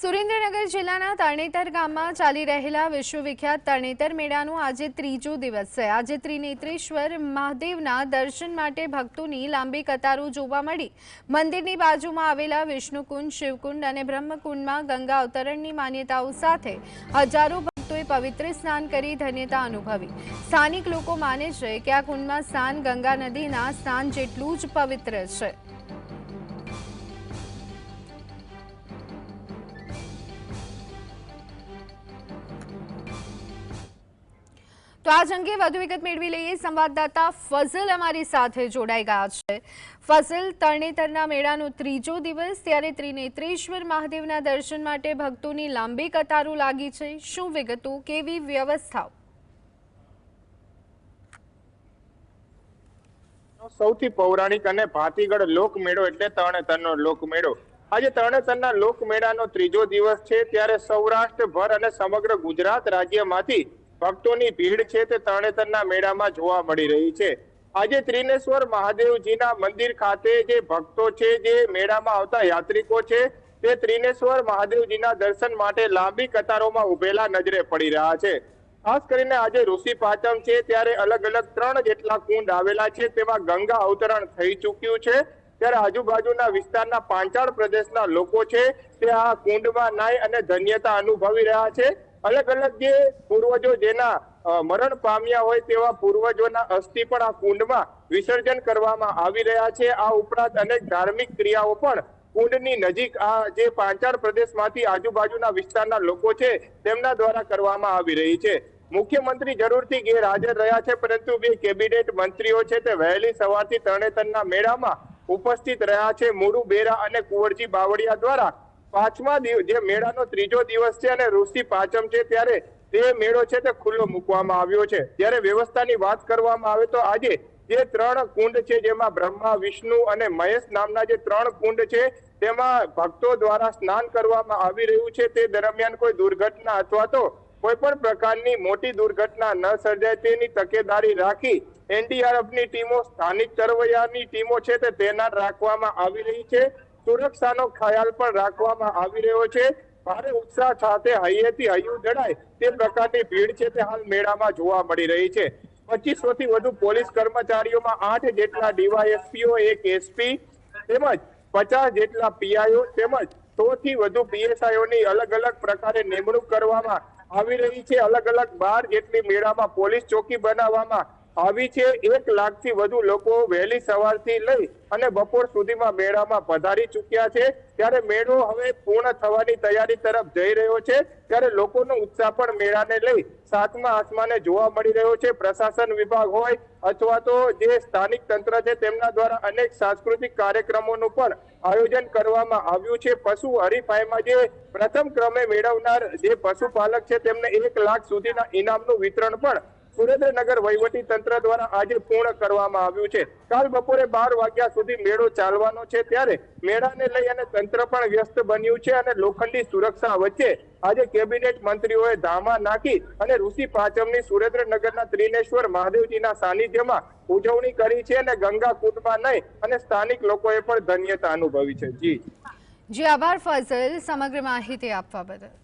સુરેન્દ્રનગર જિલ્લાના તરણેતર ગામમાં ચાલી રહેલા વિશ્વવિખ્યાત તરણેતર મેળાનો આજે ત્રીજો દિવસ છે. આજે ત્રિનેત્રેશ્વર મહાદેવના દર્શન માટે ભક્તોની લાંબી કતારો જોવા મળી. મંદિરની બાજુમાં આવેલા વિષ્ણુકુંડ, શિવકુંડ અને બ્રહ્મકુંડમાં ગંગા અવતરણની માન્યતાઓ સાથે હજારો ભક્તોએ પવિત્ર સ્નાન કરી ધન્યતા અનુભવી. સ્થાનિક લોકો માને છે કે આ કુંડમાં સ્નાન ગંગા નદીના સ્નાન જેટલું જ પવિત્ર છે. તો આજ અંગે વધુ વિગત મેળવી લઈએ. સંવાદદાતા ફઝલ અમારી સાથે જોડાઈ ગયા છે. ફઝલ તરણેતરના મેળાનો ત્રીજો દિવસ, ત્યારે ત્રિનેત્રેશ્વર મહાદેવના દર્શન માટે ભક્તોની લાંબી કતારો લાગી છે. શું વિગતો, કેવી વ્યવસ્થાઓ? સૌથી પૌરાણિક અને ભાતીગળ લોકમેળો એટલે તરણેતરનો લોકમેળો. આજે તરણેતરના લોકમેળાનો ત્રીજો દિવસ છે, ત્યારે સૌરાષ્ટ્રભર અને સમગ્ર ગુજરાત રાજ્યમાંથી ભક્તોની ભીડ છે તે તરણેતરના મેળામાં જોવા મળી રહી છે. આજે ત્રિનેશ્વર મહાદેવજીના મંદિર ખાતે જે ભક્તો છે, જે મેળામાં આવતા યાત્રિકો છે, તે ત્રિનેશ્વર મહાદેવજીના દર્શન માટે લાંબી કતારોમાં ઉભેલા નજરે પડી રહ્યા છે. ખાસ કરીને આજે ઋષિ પાચમ છે, ત્યારે અલગ અલગ ત્રણ જેટલા કુંડ આવેલા છે, તેમાં ગંગા અવતરણ થઈ ચૂક્યું છે. ત્યારે આજુબાજુના વિસ્તારના પાંચાળ પ્રદેશના લોકો છે, તે આ કુંડમાં નાય અને ધન્યતા અનુભવી રહ્યા છે. અલગ અલગ જે પૂર્વજો જેના મરણ પામ્યા હોય તેવા પૂર્વજોના અસ્થિ પણ આ કુંડમાં વિસર્જન કરવામાં આવી રહ્યા છે. આ ઉપરાંત અનેક ધાર્મિક ક્રિયાઓ પણ કુંડની નજીક આ જે પાંચાળ પ્રદેશમાંથી આજુબાજુના વિસ્તારના લોકો છે તેમના દ્વારા કરવામાં આવી રહી છે. મુખ્યમંત્રી જરૂરથી ગેરહાજર રહ્યા છે, પરંતુ બે કેબિનેટ મંત્રીઓ છે તે વહેલી સવારથી તરણેતરના મેળામાં ઉપસ્થિત રહ્યા છે. મુરુ બેરા અને કુંવરજી બાવળિયા દ્વારા પાંચમા જે મેળાનો ત્રીજો દિવસ છે અને ઋષિ પાંચમ છે ત્યારે તે મેળો છે તે ખુલ્લો મૂકવામાં આવ્યો છે. ત્યારે વ્યવસ્થાની વાત કરવામાં આવે તો આજે જે ત્રણ કુંડ છે જેમાં બ્રહ્મા, વિષ્ણુ અને મહેશ નામના જે ત્રણ કુંડ છે તેમાં ભક્તો દ્વારા સ્નાન કરવામાં આવી રહ્યું છે. તે દરમિયાન કોઈ દુર્ઘટના અથવા તો કોઈ પણ પ્રકારની મોટી દુર્ઘટના ન સર્જાય તેની તકેદારી રાખી એનડીઆરએફની ટીમો, સ્થાનિક તરવૈયાની ટીમો છે તે તૈનાત રાખવામાં આવી રહી છે. સુરક્ષાનો ખ્યાલ પણ રાખવામાં આવી રહ્યો છે. ભારે ઉત્સાહ સાથે હૈયેથી હૈયું જડાય તે પ્રકારની ભીડ છે તે હાલ મેળામાં જોવા મળી રહી છે. પચીસો થી વધુ પોલીસ કર્મચારીઓમાં આઠ જેટલા ડીવાયએસપીઓ, એક એસપી તેમજ પચાસ જેટલા પીઆઈઓ તેમજ સો થી વધુ પીએસઆઈઓની અલગ અલગ પ્રકારે નિમણૂક કરવામાં આવી રહી છે. અલગ અલગ બાર જેટલી મેળામાં પોલીસ ચોકી બનાવવામાં આવી છે એક લાખથી વધુ લોકો વહેલી સવારથી લઈ અને બપોર સુધીમાં મેળામાં પધારી ચૂક્યા છે. ત્યારે મેળો હવે પૂર્ણ થવાની તૈયારી તરફ જઈ રહ્યો છે. ત્યારે લોકોનો ઉત્સાહ પણ મેળાને લઈ સાતમા આસમાને જોવા મળી રહ્યો છે. પ્રશાસન વિભાગ હોય અથવા તો જે સ્થાનિક તંત્ર છે તેમના દ્વારા અનેક સાંસ્કૃતિક કાર્યક્રમોનું પણ આયોજન કરવામાં આવ્યું છે. પશુ હરીફાઈમાં જે પ્રથમ ક્રમે મેળવનાર જે પશુપાલક છે તેમને એક લાખ સુધીના ઇનામનું વિતરણ પણ સુરેન્દ્રનગર વહીવટી તંત્ર દ્વારા આજે પૂર્ણ કરવામાં આવ્યું છે. કાલ બપોરે બાર વાગ્યા સુધી મેળો ચાલવાનો છે. ત્યારે મેળાને લઈ અને તંત્ર પણ વ્યસ્ત બન્યું છે અને લોખંડી સુરક્ષા વચ્ચે આજે કેબિનેટ મંત્રીઓએ ધામા નાખી અને ઋષિ પાંચમની સુરેન્દ્રનગરના ત્રિનેશ્વર મહાદેવજીના સાનિધ્યમાં ઉજવણી કરી છે અને ગંગા કૂટમાં નહીં અને સ્થાનિક લોકોએ પણ ધન્યતા અનુભવી છે. જી. જી, આભાર ફઝલ. સમગ્ર માહિતી આપવા બદલ.